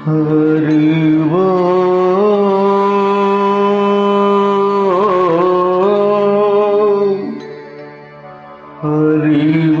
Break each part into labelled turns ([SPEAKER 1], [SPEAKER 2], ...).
[SPEAKER 1] হরিব হরিব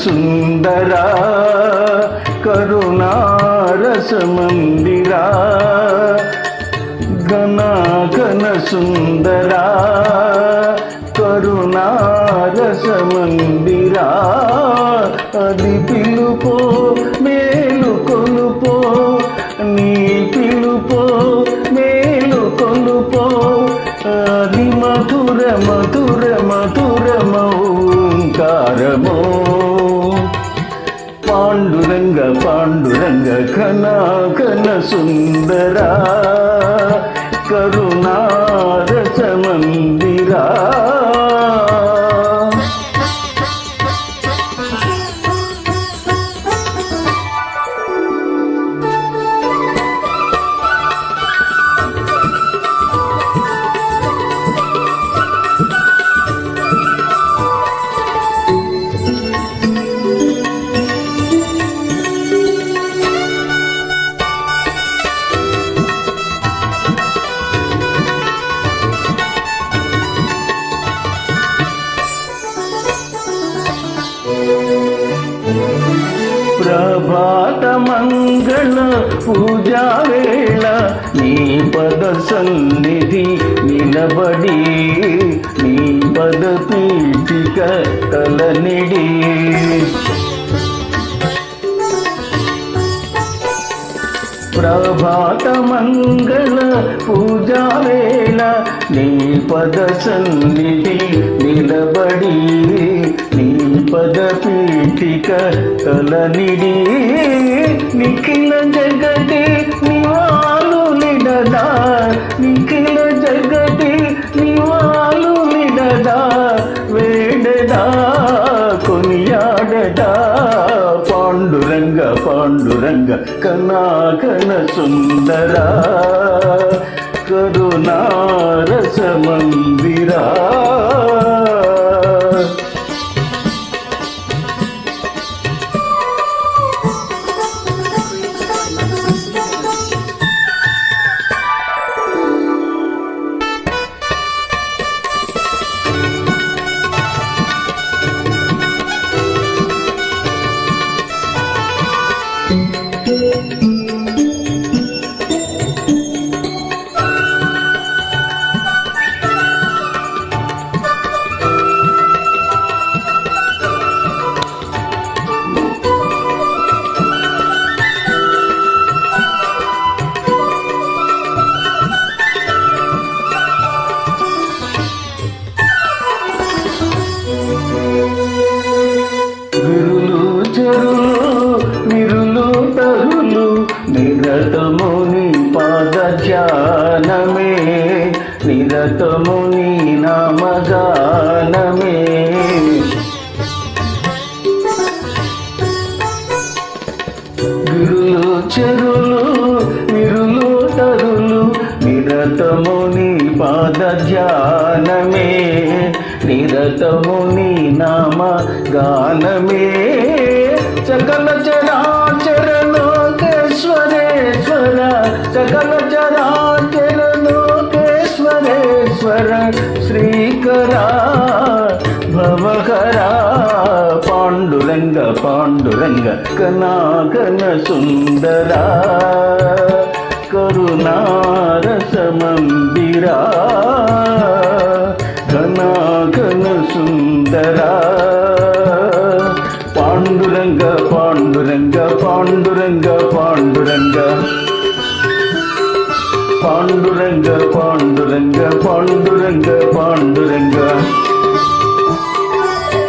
[SPEAKER 1] సుందరా కరుణారస కరుణారసమందిరా గణాగణ సుందరా కరుణారస మందిరా అది పిలుపో మేలు కొలుపో నీ పిలుపో పాండురంగ కనాకన సుందరా కరుణారస మందిరా. ప్రభాత మంగళ పూజా వేళ నీ పద సన్నిధి నిలబడి నీ పద పీఠిక తలనిడి ప్రభాత మంగళ పూజా వేళ నీ పద సన్నిధి నిలబడి నీ సంపద పీఠిక తలనిడి నిఖిల జగతి నివాలు నిడదా నిఖిల జగతి నివాలు నిడదా వేడదా? కొనియాడదా? పాండురంగ పాండురంగ కనాకన సుందరా. కరుణారస మందిరా. ధ్యానమే నిరతము నీ నామగానమే. గురులు చెరులు నిరులు తరులు నిరతము నీ పాద ధ్యానమే నిరతము నీ నామ గానమే సకల చరాచరలోకేశ్వరేశ్వర సకల చరా పాండురంగ కనాకన సుందరా కరుణారస మందిరా ఘనాఘన సుందరా పాండురంగ పాండురంగ పాండురంగ పాండురంగ పాండురంగ పాండురంగ పాండురంగ పాండురంగ